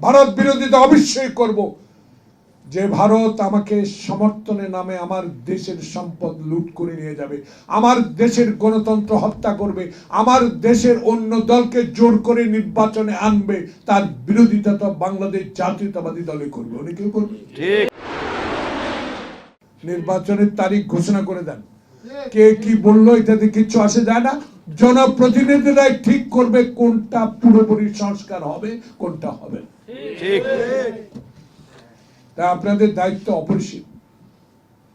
ভারত বিরোধিতা অবশ্যই করব। যে ভারত আমাকে সমর্থনে নামে আমার দেশের সম্পদ লুট করে নিয়ে যাবে আমার দেশের গণতন্ত্র হত্যা করবে আমার দেশের অন্য দলকে জোর করে নির্বাচনে আনবে তার বিরোধিতা তো বাংলাদেশ জাতীয়তাবাদী দলে করবে উনি কেউ করবে? নির্বাচনের তারিখ ঘোষণা করে দেন। কে কি বলল এটাতে কিচ্ছু আসে যায় না। জনপ্রতিনিধিরাই ঠিক করবে কোনটা পুরোপুরি সংস্কার হবে কোনটা হবে না। ঠিক। তা আপনাদের দায়িত্ব অপরিসীম।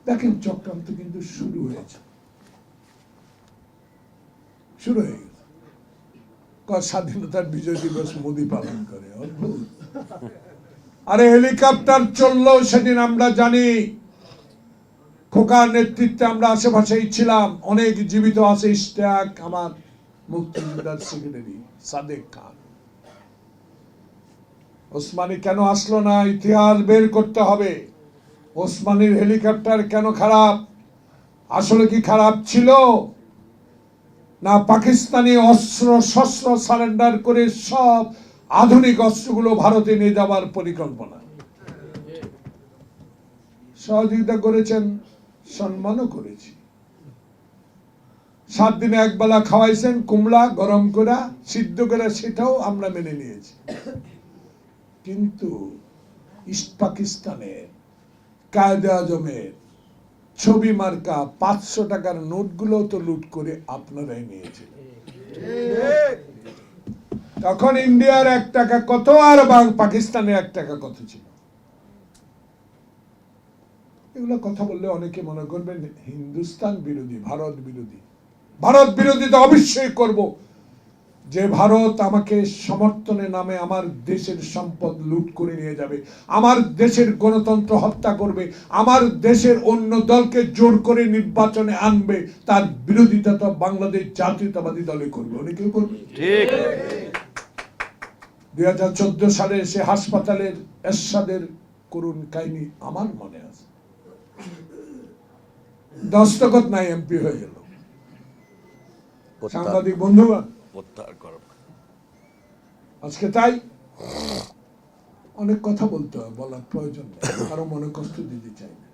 দেখেন, চক্রান্ত কিন্তু শুরু হয়েছে। শুরু হয়ে গেছে। স্বাধীনতার বিজয় দিবস মোদি পালন করে আরে, হেলিকপ্টার চলল সেদিন আমরা জানি, খোকার নেতৃত্বে আমরা আশেপাশেই ছিলাম। অনেক জীবিত আছে ইস্টাক আমার মুক্তিযোদ্ধার সেক্রেটারি সাদেক খান। ওসমানী কেন আসলো না? ইতিহাস বের করতে হবে। ওসমানীর হেলিকপ্টার কেন খারাপ? আসলে কি খারাপ ছিল? না, পাকিস্তানি অস্ত্র শস্ত্র সারেন্ডার করে সব আধুনিক অস্ত্রগুলো ভারতে নিয়ে যাওয়ার পরিকল্পনা। সহযোগিতা করেছেন, সম্মানও করেছি। সাত দিনে একবেলা খাওয়াইছেন, কুমড়া গরম করা সিদ্ধ করা সেটাও আমরা মেনে নিয়েছি। কিন্তু ইস্ট পাকিস্তানের কায়দে আজমের ছবি মার্কা পাঁচশো টাকার নোটগুলো তো লুট করে আপনারাই নিয়েছিলেন। তখন ইন্ডিয়ার এক টাকা কত আর বাং পাকিস্তানের এক টাকা কত ছিল? এগুলো কথা বললে অনেকে মনে করবেন, হিন্দুস্তান বিরোধী, ভারত বিরোধী। ভারত বিরোধী তো অবশ্যই করব। যে ভারত আমাকে সমর্থনে নামে আমার দেশের সম্পদ লুট করে নিয়ে যাবে আমার দেশের গণতন্ত্র হত্যা করবে আমার দেশের অন্য দলকে জোর করে নির্বাচনে আনবে তার বিরোধিতা তো বাংলাদেশ জাতীয়তাবাদী দলে করবে। উনি কেউ করবে ঠিক। দুই হাজার চোদ্দ সালে সে হাসপাতালের এরশাদের করুণ কাহিনী আমার মনে আছে। দস্তখত নাই এমপি হয়ে গেল। সাংবাদিক বন্ধুগণ প্রত্যাহার করো আজকে তাই অনেক কথা বলতে হয়, বলার প্রয়োজন কারও মনে কষ্ট দিতে চাই না।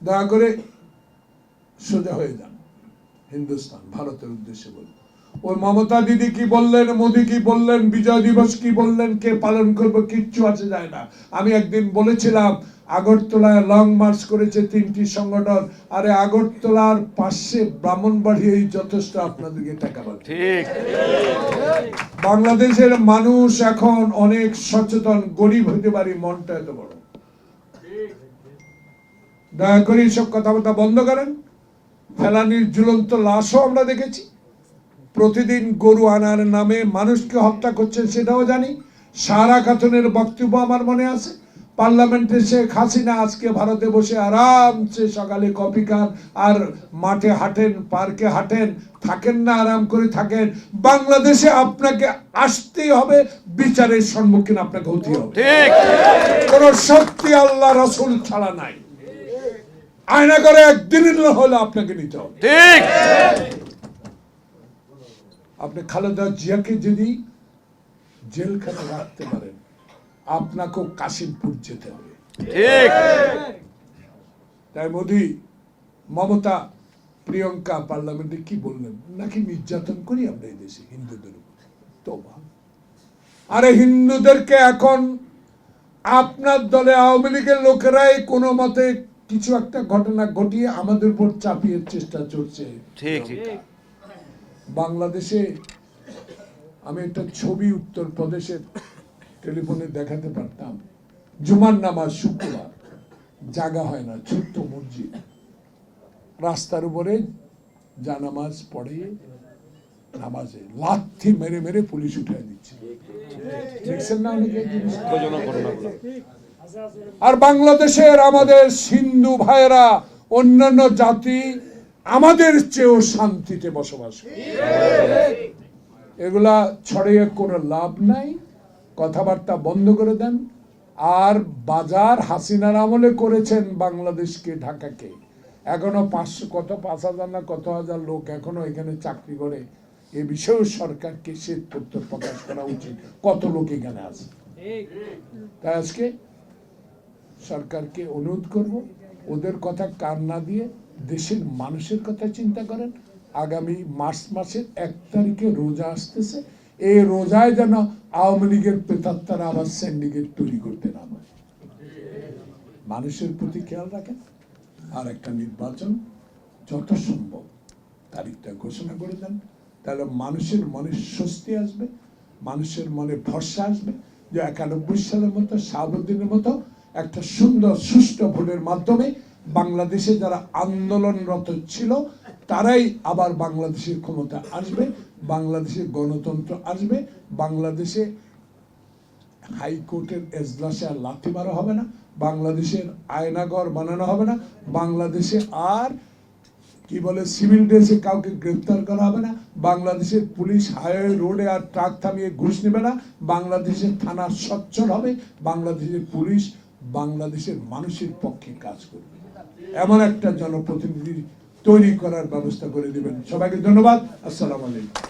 দয়া করে সোজা হয়ে যান, হিন্দুস্তান, ভারতের উদ্দেশ্যে বলুন ওই মমতা দিদি কি বললেন, মোদি কি বললেন, বিজয় দিবস কি বললেন, কে পালন করবে, কিচ্ছু আছে যায় না। আমি একদিন বলেছিলাম আগরতলায় লং মার্চ করেছে তিনটি সংগঠন। আরে আগরতলার পাশে ব্রাহ্মণবাড়ি এই যথেষ্ট আপনাদেরকে টাকা পাবে। ঠিক। বাংলাদেশের মানুষ এখন অনেক সচেতন গরিব হইতে পারি মনটা এত বড়। দয়া করে এইসব কথাবার্তা বন্ধ করেন। ফেলানির ঝুলন্ত লাশও আমরা দেখেছি। প্রতিদিন গরু আনার নামে মানুষকে হত্যা করছেন সেটাও জানি। সারা খাতুনের বক্তব্য আমার মনে আছে। পার্লামেন্টে শেখ হাসিনা আজকে ভারতে বসে আরামসে সকালে কফি খান আর মাঠে হাঁটেন পার্কে হাঁটেন থাকেন না আরাম করে থাকেন। বাংলাদেশে আপনাকে আসতেই হবে বিচারের সম্মুখীন আপনাকে হতে হবে। কোন শক্তি আল্লাহ রসুল ছাড়া নাই। আয়না করে একদিন হলে আপনাকে নিতে হবে। ঠিক। আপনি খালেদা জিয়াকে যদি জেলখানে রাখতে পারেন আপনাকেও কাশিমপুর যেতে হবে। তাই মোদি মমতা প্রিয়ঙ্কা পার্লামেন্টে কি বললেন নাকি নির্যাতন করি আমরা এই দেশে হিন্দুদের উপর? তোবা আরে হিন্দুদেরকে এখন আপনার দলে আওয়ামী লীগের লোকেরাই কোনো মতে কিছু একটা ঘটনা ঘটিয়ে আমাদের উপর চাপিয়ে চেষ্টা চলছে। বাংলাদেশে আমি একটা ছবি উত্তর প্রদেশের টেলিফোনে দেখাতে পারতাম। জুমার নামাজ শুক্রবার। জাগা হয় না, ছোট্ট মসজিদ। রাস্তার উপরে জানামাজ পড়ে, নামাজে লাথি মেরে মেরে পুলিশ উঠে দিচ্ছে। আর বাংলাদেশের আমাদের সিন্ধু ভাইয়েরা, অন্যান্য জাতি আমাদের চেয়েও শান্তিতে বসবাস এগুলা ছড়িয়ে কোনো লাভ নাই। কথাবার্তা বন্ধ করে দেন। আর বাজার হাসিনার আমলে করেছেন বাংলাদেশকে, ঢাকাকে। এখনও পাঁচশো কত পাঁচ হাজার না কত হাজার লোক এখনও এখানে চাকরি করে। এ বিষয়েও সরকারকে শ্বেত তথ্য প্রকাশ করা উচিত। কত লোক এখানে আছে? তাই আজকে সরকারকে অনুরোধ করব, ওদের কথা কান না দিয়ে দেশের মানুষের কথা চিন্তা করেন। আগামী মার্চ মাসের এক তারিখে রোজা আসতেছে। এই রোজায় যেন আওয়ামী লীগের প্রেতাত্মারা আবার সিন্ডিকেট তৈরি করতে না পারে। মানুষের প্রতি খেয়াল রাখেন। আর একটা নির্বাচন যত সম্ভব তারিখটা ঘোষণা করে দেন। তাহলে মানুষের মনে স্বস্তি আসবে, মানুষের মনে ভরসা আসবে যে একানব্বই সালের মতো, শাহাবুদ্দিনের মতো একটা সুন্দর, সুষ্ঠু ভোটের মাধ্যমে বাংলাদেশে যারা আন্দোলনরত ছিল, তারাই আবার বাংলাদেশের ক্ষমতা আসবে। বাংলাদেশে গণতন্ত্র আসবে, বাংলাদেশে হাইকোর্টের এজলাসে আর লাথি মারা হবে না, বাংলাদেশের আয়নাগর বানানো হবে না, বাংলাদেশে আর, কি বলে, সিভিল ড্রেসে কাউকে গ্রেপ্তার করা হবে না বাংলাদেশের পুলিশ হাইওয়ে রোডে আর ট্রাক থামিয়ে ঘুষ নেবে না বাংলাদেশের থানা সচ্ছল হবে বাংলাদেশের পুলিশ বাংলাদেশের মানুষের পক্ষে কাজ করবে। এমন একটা জনপ্রতিনিধি তৈরি করার ব্যবস্থা করে দেবেন। সবাইকে ধন্যবাদ। আসসালামু আলাইকুম।